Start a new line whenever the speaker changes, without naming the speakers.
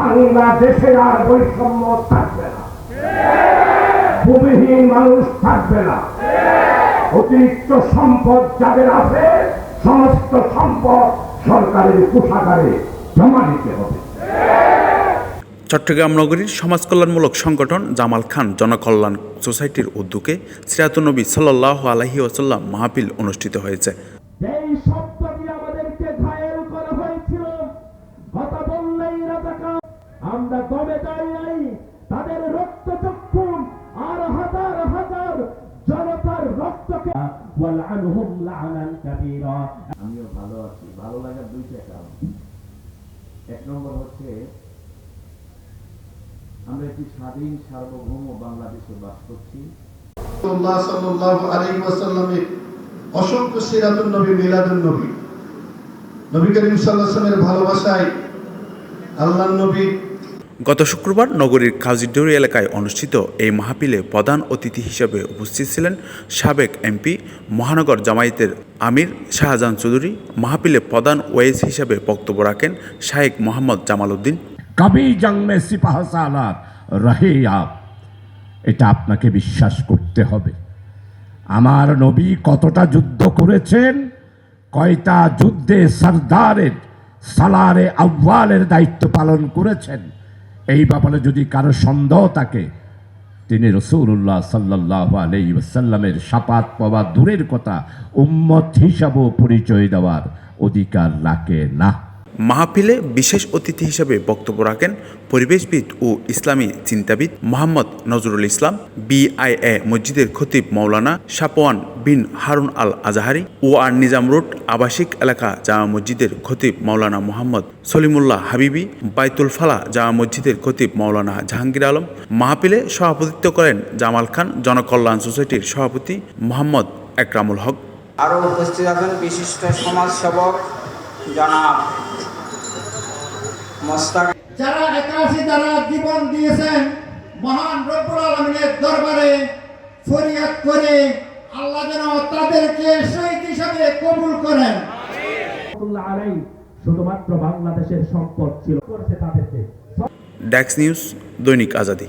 বাংলাদেশে আর বৈষম্য থাকবে না। ভূমিহীন মানুষ থাকবে না। অতিরিক্ত সম্পদ যাদের আছে সমস্ত সম্পদ সরকারের কোষাগারে জমা দিতে হবে।
চট্টগ্রাম নগরীর সমাজ কল্যাণমূলক সংগঠন জামাল খান জনকল্যাণ সোসাইটির উদ্যোগে সিরাতুনবী সাল্লাহ আলহি ওসাল্লাম মাহফিল অনুষ্ঠিত হয়েছে।
আমরা দমে যাই নাই তাদের রক্ত চক্ষু আর হাজার হাজার জনতার রক্তকে ওয়ালআনহুম লাআনান কাবীরা।
আমিও ভালো আছি ভালো লাগার দুইটা কারণ। এক নম্বর হচ্ছে আমরা একটি স্বাধীন সার্বভৌম বাংলাদেশে বাস করছি।
রাসূলুল্লাহ সাল্লাল্লাহু আলাইহি ওয়াসাল্লামের অসংখ্য সিরাতুন নবী মিলাদুন নবী। নবী করিম সাল্লাল্লাহু আলাইহি ভালোবাসায় আল্লাহর নবী
গত শুক্রবার নগরীর কাউজিডৌরি এলাকায় অনুষ্ঠিত এই মাহফিলে প্রধান অতিথি হিসেবে উপস্থিত ছিলেন সাবেক এমপি, মহানগর জামায়াতের আমির শাহজাহান চৌধুরী। মাহফিলে প্রধান ওয়েজ হিসেবে বক্তব্য রাখেন শাহেক মোহাম্মদ জামাল উদ্দিন।
কবি এটা আপনাকে বিশ্বাস করতে হবে। আমার নবী কতটা যুদ্ধ করেছেন, কয়টা যুদ্ধে সর্দারের, সালারে আব্বালের দায়িত্ব পালন করেছেন। এই ব্যাপারে যদি কারও সন্দেহ থাকে, তিনি রসুল্লাহ সাল্লাহ আলি সাল্লামের সাপাত পাওয়া দূরের কথা উম্মত হিসাবেও পরিচয় দেওয়ার অধিকার রাখে না।
মাহফিলে বিশেষ অতিথি হিসেবে বক্তব্য রাখেন পরিবেশবিদ ও ইসলামী চিন্তাবিদ মোহাম্মদ নজরুল ইসলাম, বিআইএ মসজিদের খতিব মৌলানা সাপওয়ান বিন হারুন আল আজাহারি ও আর নিজাম রোড আবাসিক এলাকা জামা মসজিদের খতিব মৌলানা মোহাম্মদ সলিমুল্লাহ হাবিবি, বাইতুল ফালা জামা মসজিদের খতিব মৌলানা জাহাঙ্গীর আলম, মাহফিলে সভাপতিত্ব করেন জামাল খান জনকল্যাণ সোসাইটির সভাপতি মোহাম্মদ একরামুল হক।
আরও উপস্থিত আছেন বিশিষ্ট সমাজসেবক জনাব
যারা একাশি যারা জীবন দিয়েছেন মহান রব্বুল আলমিনের দরবারে ফরিয়াদ করে আল্লাহ যেন তাদেরকে শহীদ হিসাবে কবুল করেন।
শুধুমাত্র বাংলাদেশের সম্পদ ছিল করছে তাদেরকে।
ড্যাক্স নিউজ দৈনিক আজাদি।